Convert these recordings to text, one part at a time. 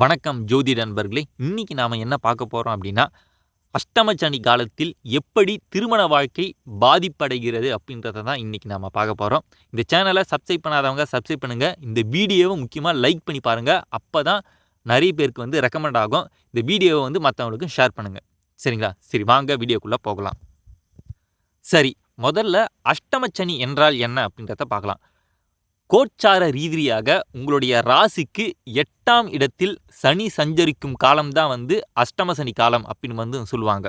வணக்கம் ஜோதி நண்பர்களே. இன்றைக்கி நாம் என்ன பார்க்க போகிறோம் அப்படின்னா அஷ்டம சனி காலத்தில் எப்படி திருமண வாழ்க்கை பாதிப்படைகிறது அப்படின்றத தான் இன்றைக்கி நாம் பார்க்க போகிறோம் இந்த சேனலை சப்ஸ்கிரைப் பண்ணாதவங்க சப்ஸ்கிரைப் பண்ணுங்கள் இந்த வீடியோவை முக்கியமாக லைக் பண்ணி பாருங்கள் அப்போ தான் நிறைய பேருக்கு வந்து ரெக்கமெண்ட் ஆகும். இந்த வீடியோவை வந்து மற்றவங்களுக்கும் ஷேர் பண்ணுங்கள் சரிங்களா? சரி வாங்க வீடியோக்குள்ளே போகலாம். சரி முதல்ல அஷ்டமச்சனி என்றால் என்ன அப்படின்றத பார்க்கலாம். கோச்சார ரீதியாக உங்களுடைய ராசிக்கு எட்டாம் இடத்தில் சனி சஞ்சரிக்கும் காலம்தான் வந்து அஷ்டம சனி காலம் அப்படின்னு வந்து சொல்லுவாங்க.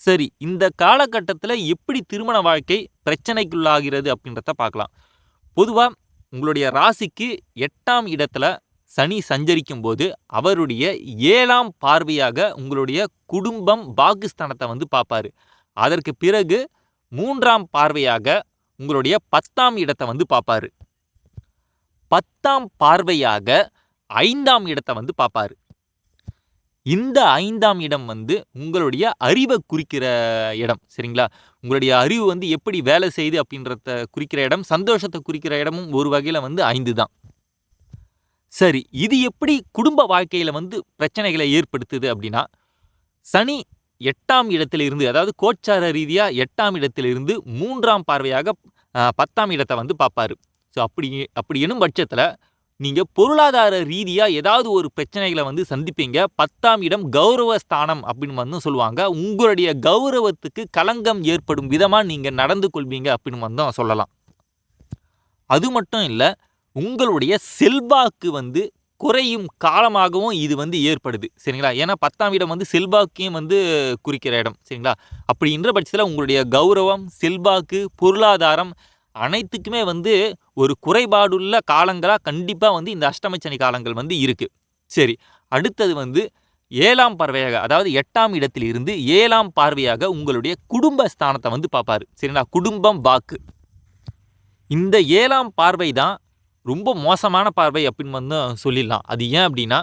சரி இந்த காலகட்டத்தில் எப்படி திருமண வாழ்க்கை பிரச்சனைக்குள்ளாகிறது அப்படின்றத பார்க்கலாம். பொதுவாக உங்களுடைய ராசிக்கு எட்டாம் இடத்துல சனி சஞ்சரிக்கும் போது அவருடைய ஏழாம் பார்வையாக உங்களுடைய குடும்பம் பாகிஸ்தானத்தை வந்து பார்ப்பாரு. அதற்கு பிறகு மூன்றாம் பார்வையாக உங்களுடைய பத்தாம் இடத்தை வந்து பார்ப்பாரு பத்தாம் பார்வையாக ஐந்தாம் இடத்தை வந்து பார்ப்பாரு இந்த ஐந்தாம் இடம் வந்து உங்களுடைய அறிவை குறிக்கிற இடம் சரிங்களா? உங்களுடைய அறிவு வந்து எப்படி வேலை செய்யுது அப்படின்றத குறிக்கிற இடம் சந்தோஷத்தை குறிக்கிற இடமும் ஒரு வகையில் வந்து ஐந்து தான். சரி இது எப்படி குடும்ப வாழ்க்கையில் வந்து பிரச்சனைகளை ஏற்படுத்துது அப்படின்னா சனி எட்டாம் இடத்திலிருந்து அதாவது கோச்சார ரீதியாக எட்டாம் இடத்திலிருந்து மூன்றாம் பார்வையாக பத்தாம் இடத்தை வந்து பார்ப்பாரு. ஸோ அப்படி அப்படி எனும் பட்சத்தில் நீங்கள் பொருளாதார ரீதியாக ஏதாவது ஒரு பிரச்சனைகளை வந்து சந்திப்பீங்க. பத்தாம் இடம் கௌரவ ஸ்தானம் அப்படின்னு வந்து சொல்லுவாங்க. உங்களுடைய கௌரவத்துக்கு களங்கம் ஏற்படும் விதமாக நீங்கள் நடந்து கொள்வீங்க அப்படின்னு வந்து சொல்லலாம். அது மட்டும் இல்லை உங்களுடைய செல்வாக்கு வந்து குறையும் காலமாகவும் இது வந்து ஏற்படுது. சரிங்களா? ஏன்னா பத்தாம் இடம் வந்து செல்வாக்கையும் வந்து குறிக்கிற இடம். சரிங்களா? அப்படின்ற பட்சத்தில் உங்களுடைய கௌரவம் செல்வாக்கு பொருளாதாரம் அனைத்துக்குமே வந்து ஒரு குறைபாடுள்ள காலங்களாக கண்டிப்பாக வந்து இந்த அஷ்டமச்சனி காலங்கள் வந்து இருக்குது சரி. அடுத்தது வந்து ஏழாம் பார்வையாக அதாவது எட்டாம் இடத்தில் இருந்து ஏழாம் பார்வையாக உங்களுடைய குடும்ப ஸ்தானத்தை வந்து பார்ப்பாரு. சரிங்களா? குடும்பம் வாக்கு. இந்த ஏழாம் பார்வை தான் ரொம்ப மோசமான பார்வை அப்படின்னு வந்து சொல்லிடலாம். அது ஏன் அப்படின்னா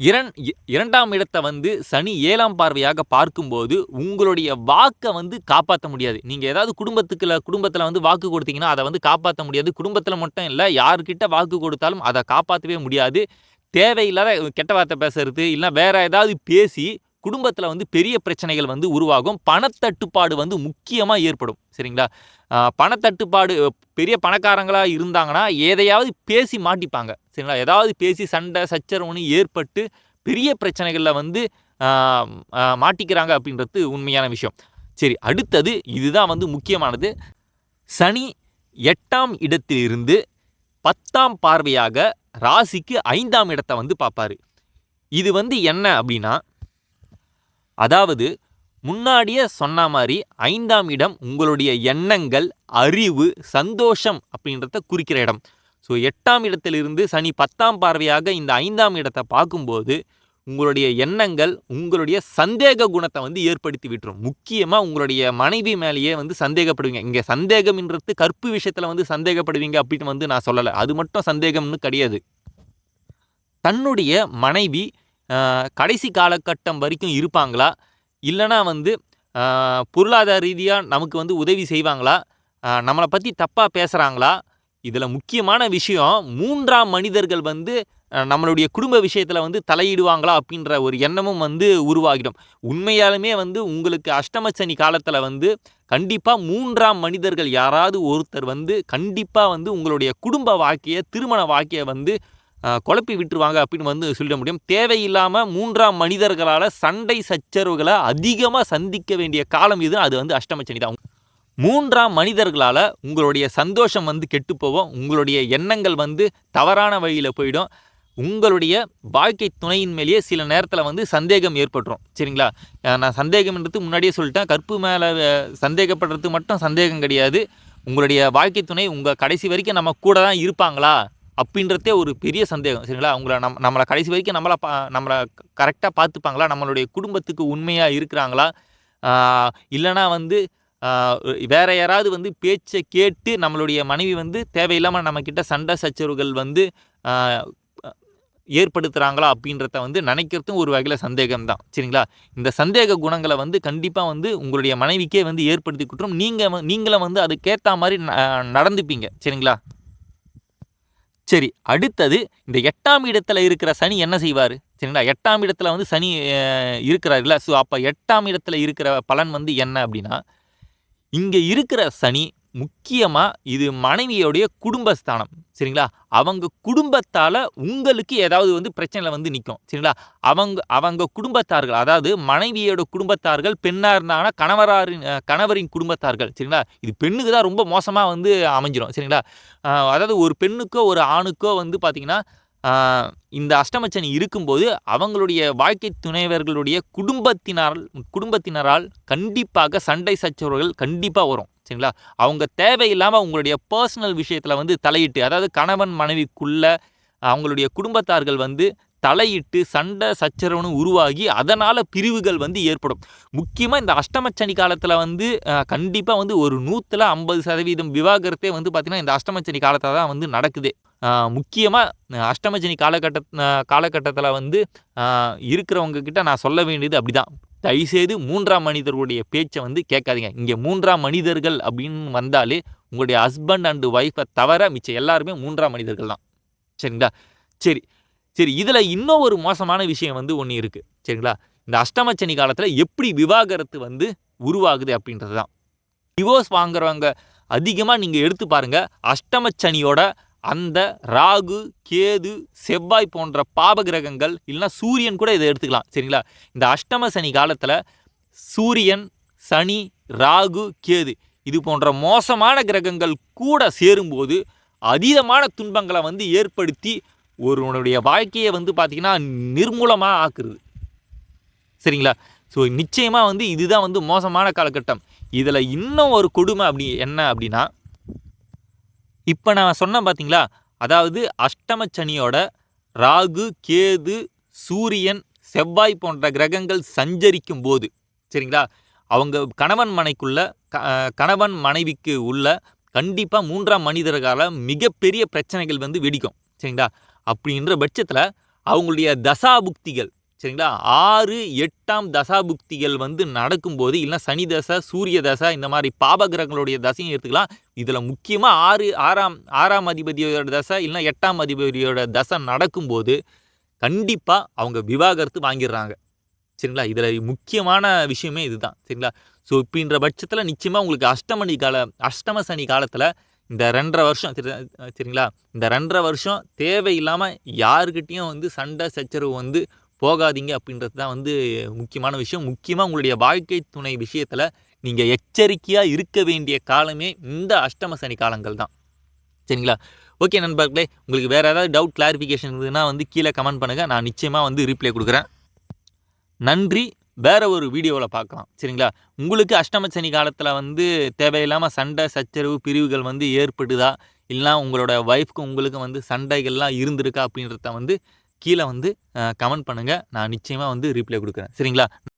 இரண் இரண்டாம் இடத்தை வந்து சனி ஏழாம் பார்வையாக பார்க்கும்போது உங்களுடைய வாக்கை வந்து காப்பாற்ற முடியாது. நீங்கள் ஏதாவது குடும்பத்துக்குள்ள குடும்பத்தில் வந்து வாக்கு கொடுத்தீங்கன்னா அதை வந்து காப்பாற்ற முடியாது. குடும்பத்தில் மட்டும் இல்லை யாருக்கிட்ட வாக்கு கொடுத்தாலும் அதை காப்பாற்றவே முடியாது. தேவையில்லாத கெட்ட வார்த்தை பேசுறது இல்லை வேறு ஏதாவது பேசி குடும்பத்தில் வந்து பெரிய பிரச்சனைகள் வந்து உருவாகும். பணத்தட்டுப்பாடு வந்து முக்கியமாக ஏற்படும். சரிங்களா? பணத்தட்டுப்பாடு பெரிய பணக்காரங்களாக இருந்தாங்கன்னா எதையாவது பேசி மாட்டிப்பாங்க. சரிங்களா? ஏதாவது பேசி சண்டை சச்சரவுன்னு ஏற்பட்டு பெரிய பிரச்சனைகளில் வந்து மாட்டிக்கிறாங்க அப்படின்றது உண்மையான விஷயம். சரி அடுத்தது இதுதான் வந்து முக்கியமானது. சனி எட்டாம் இடத்திலிருந்து பத்தாம் பார்வையாக ராசிக்கு ஐந்தாம் இடத்தை வந்து பார்ப்பாரு. இது வந்து என்ன அப்படின்னா அதாவது முன்னாடியே சொன்ன மாதிரி ஐந்தாம் இடம் உங்களுடைய எண்ணங்கள் அறிவு சந்தோஷம் அப்படின்றத குறிக்கிற இடம். ஸோ எட்டாம் இடத்திலிருந்து சனி பத்தாம் பார்வையாக இந்த ஐந்தாம் இடத்தை பார்க்கும்போது உங்களுடைய எண்ணங்கள் உங்களுடைய சந்தேக குணத்தை வந்து ஏற்படுத்தி விட்டுரும். முக்கியமாக உங்களுடைய மனைவி மேலேயே வந்து சந்தேகப்படுவீங்க. இங்கே சந்தேகம்ன்றது கற்பு விஷயத்தில் வந்து சந்தேகப்படுவீங்க அப்படின்னு வந்து நான் சொல்லலை. அது மட்டும் சந்தேகம்னு கிடையாது. தன்னுடைய மனைவி கடைசி காலகட்டம் வரைக்கும் இருப்பாங்களா? இல்லைனா வந்து பொருளாதார ரீதியாக நமக்கு வந்து உதவி செய்வாங்களா? நம்மளை பற்றி தப்பாக பேசுகிறாங்களா இதில் முக்கியமான விஷயம் மூன்றாம் மனிதர்கள் வந்து நம்மளுடைய குடும்ப விஷயத்தில் வந்து தலையிடுவாங்களா அப்படின்ற ஒரு எண்ணமும் வந்து உருவாகிடும். உண்மையாலுமே வந்து உங்களுக்கு அஷ்டமச்சனி காலத்தில் வந்து கண்டிப்பாக மூன்றாம் மனிதர்கள் யாராவது ஒருத்தர் வந்து கண்டிப்பாக வந்து உங்களுடைய குடும்ப வாழ்க்கையை திருமண வாழ்க்கையை வந்து குழப்பி விட்டுருவாங்க அப்படின்னு வந்து சொல்லிட முடியும். தேவையில்லாமல் மூன்றாம் மனிதர்களால் சண்டை சச்சரவுகளை அதிகமாக சந்திக்க வேண்டிய காலம் இது அது வந்து அஷ்டமச்சனி தான். மூன்றாம் மனிதர்களால் உங்களுடைய சந்தோஷம் வந்து கெட்டுப்போவோம் உங்களுடைய எண்ணங்கள் வந்து தவறான வழியில் போயிடும். உங்களுடைய வாழ்க்கை துணையின் மேலேயே சில நேரத்தில் வந்து சந்தேகம் ஏற்பட்டுரும். சரிங்களா? நான் சந்தேகம்ன்றது முன்னாடியே சொல்லிட்டேன். கற்பு மேலே சந்தேகப்படுறது மட்டும் சந்தேகம் கிடையாது. உங்களுடைய வாழ்க்கை துணை உங்கள் கடைசி வரைக்கும் நம்ம கூட தான் இருப்பாங்களா? அப்படின்றதே ஒரு பெரிய சந்தேகம் சரிங்களா? அவங்கள நம் நம்மளை கடைசி வரைக்கும் நம்மளை பா நம்மளை கரெக்டாக பார்த்துப்பாங்களா? நம்மளுடைய குடும்பத்துக்கு உண்மையாக இருக்கிறாங்களா? இல்லைனா வந்து வேற யாராவது வந்து பேச்சை கேட்டு நம்மளுடைய மனைவி வந்து தேவையில்லாமல் நம்மக்கிட்ட சண்டை சச்சரவுகள் வந்து ஏற்படுத்துகிறாங்களா அப்படின்றத வந்து நினைக்கிறதும் ஒரு வகையில் சந்தேகம் தான் சரிங்களா? இந்த சந்தேக குணங்களை வந்து கண்டிப்பாக வந்து உங்களுடைய மனைவிக்கே வந்து ஏற்படுத்தி கொடுத்துரும். நீங்கள் நீங்களும் வந்து அதுக்கேற்ற மாதிரி நடந்துப்பீங்க சரிங்களா? சரி அடுத்தது இந்த எட்டாம் இடத்துல இருக்கிற சனி என்ன செய்வார்? சரிங்களா? எட்டாம் இடத்துல வந்து சனி இருக்கிறார் இல்லை ஸோ அப்போ எட்டாம் இடத்துல இருக்கிற பலன் வந்து என்ன அப்படின்னா இங்கே இருக்கிற சனி முக்கியமாக இது மனைவியோடைய குடும்பஸ்தானம். சரிங்களா? அவங்க குடும்பத்தால் உங்களுக்கு ஏதாவது வந்து பிரச்சனையில் வந்து நிற்கும் சரிங்களா? அவங்க அவங்க குடும்பத்தார்கள் அதாவது மனைவியோட குடும்பத்தார்கள் பெண்ணாக இருந்தாங்கன்னா கணவராரின் கணவரின் குடும்பத்தார்கள் சரிங்களா? இது பெண்ணுக்கு தான் ரொம்ப மோசமாக வந்து அமைஞ்சிடும் சரிங்களா? அதாவது ஒரு பெண்ணுக்கோ ஒரு ஆணுக்கோ வந்து பார்த்திங்கன்னா இந்த அஷ்டமச்சனி இருக்கும்போது அவங்களுடைய வாழ்க்கை துணைவர்களுடைய குடும்பத்தினால் குடும்பத்தினரால் கண்டிப்பாக சண்டை சச்சரவுகள் கண்டிப்பாக வரும் சரிங்களா? அவங்க தேவையில்லாமல் உங்களுடைய பர்சனல் விஷயத்தில் வந்து தலையிட்டு அதாவது கணவன் மனைவிக்குள்ள அவங்களுடைய குடும்பத்தார்கள் வந்து தலையிட்டு சண்டை சச்சரவுன்னு உருவாகி அதனால் பிரிவுகள் வந்து ஏற்படும். முக்கியமாக இந்த அஷ்டமச்சனி காலத்தில் வந்து கண்டிப்பாக வந்து ஒரு நூற்றில் ஐம்பது சதவீதம் விவாகரத்தே வந்து பார்த்திங்கன்னா இந்த அஷ்டமச்சனி காலத்தில் தான் வந்து நடக்குது. முக்கியமாக அஷ்டமச்சனி காலகட்ட காலகட்டத்தில் வந்து இருக்கிறவங்க கிட்ட நான் சொல்ல வேண்டியது அப்படிதான். தயவுசெய்து மூன்றாம் மனிதர்களுடைய பேச்சை வந்து கேட்காதீங்க. இங்கே மூன்றாம் மனிதர்கள் அப்படின்னு வந்தாலே உங்களுடைய ஹஸ்பண்ட் அண்டு ஒய்ஃபை தவிர மிச்சம் எல்லாருமே மூன்றாம் மனிதர்கள் தான். சரிங்களா? சரி. சரி இதில் இன்னும் ஒரு மோசமான விஷயம் வந்து ஒன்று இருக்குது சரிங்களா? இந்த அஷ்டமச்சனி காலத்தில் எப்படி விவாகரத்து வந்து உருவாகுது அப்படின்றது தான். டிவோர்ஸ் வாங்குறவங்க அதிகமாக நீங்கள் எடுத்து பாருங்கள் அஷ்டமச்சனியோட அந்த ராகு கேது செவ்வாய் போன்ற பாப கிரகங்கள் இல்லைன்னா சூரியன் கூட இதை எடுத்துக்கலாம். சரிங்களா? இந்த அஷ்டம சனி காலத்தில் சூரியன் சனி ராகு கேது இது போன்ற மோசமான கிரகங்கள் கூட சேரும்போது அதீதமான துன்பங்களை வந்து ஏற்படுத்தி ஒருவனுடைய வாழ்க்கையை வந்து பார்த்திங்கன்னா நிர்மூலமாக ஆக்குறது. சரிங்களா? ஸோ நிச்சயமாக வந்து இதுதான் வந்து மோசமான காலகட்டம். இதில் இன்னும் ஒரு கொடுமை அப்படி என்ன அப்படின்னா இப்போ நான் சொன்னேன் பார்த்தீங்களா அதாவது அஷ்டம சனியோட ராகு கேது சூரியன் செவ்வாய் போன்ற கிரகங்கள் சஞ்சரிக்கும் போது சரிங்களா? அவங்க கணவன் மனைக்குள்ள க- கணவன் மனைவிக்கு உள்ள கண்டிப்பாக மூன்றாம் மனிதர்களால் மிகப்பெரிய பிரச்சனைகள் வந்து வெடிக்கும் சரிங்களா? அப்படின்ற பட்சத்தில் அவங்களுடைய தசாபுக்திகள் சரிங்களா? ஆறு எட்டாம் தசாபுக்திகள் வந்து நடக்கும்போது இல்லைன்னா சனி தசை சூரிய தசை இந்த மாதிரி பாபகிரகங்களுடைய தசையும் எடுத்துக்கலாம். இதில் முக்கியமாக ஆறு ஆறாம் ஆறாம் அதிபதியோட தசை இல்லை எட்டாம் அதிபதியோட தசை நடக்கும்போது கண்டிப்பாக அவங்க விவாகரத்து வாங்கிடுறாங்க. சரிங்களா? இதில் முக்கியமான விஷயமே இதுதான் சரிங்களா? ஸோ இப்படின்ற பட்சத்தில் நிச்சயமாக உங்களுக்கு அஷ்டமணி கால அஷ்டம சனி காலத்தில் இந்த ரெண்டரை வருஷம் சரிங்களா இந்த ரெண்டரை வருஷம் தேவையில்லாமல் யாருக்கிட்டேயும் வந்து சண்டை சச்சரவு வந்து போகாதீங்க அப்படின்றது தான் வந்து முக்கியமான விஷயம். முக்கியமாக உங்களுடைய வாழ்க்கை துணை விஷயத்தில் நீங்கள் எச்சரிக்கையாக இருக்க வேண்டிய காலமே இந்த அஷ்டம சனி காலங்கள் தான். சரிங்களா? ஓகே நண்பர்களே உங்களுக்கு வேறு ஏதாவது டவுட் கிளாரிஃபிகேஷன் இருந்ததுன்னா வந்து கீழே கமெண்ட் பண்ணுங்கள் நான் நிச்சயமாக வந்து ரீப்ளை கொடுக்குறேன். நன்றி வேற ஒரு வீடியோவில் பார்க்கலாம். சரிங்களா? உங்களுக்கு அஷ்டம சனி காலத்தில் வந்து தேவையில்லாமல் சண்டை சச்சரவு பிரிவுகள் வந்து ஏற்படுதா? இல்லைனா உங்களோட ஒய்ஃப்க்கு உங்களுக்கு வந்து சண்டைகள்லாம் இருந்திருக்கா அப்படின்றத வந்து கீழே வந்து கமெண்ட் பண்ணுங்கள் நான் நிச்சயமாக வந்து ரிப்ளை கொடுக்குறேன். சரிங்களா?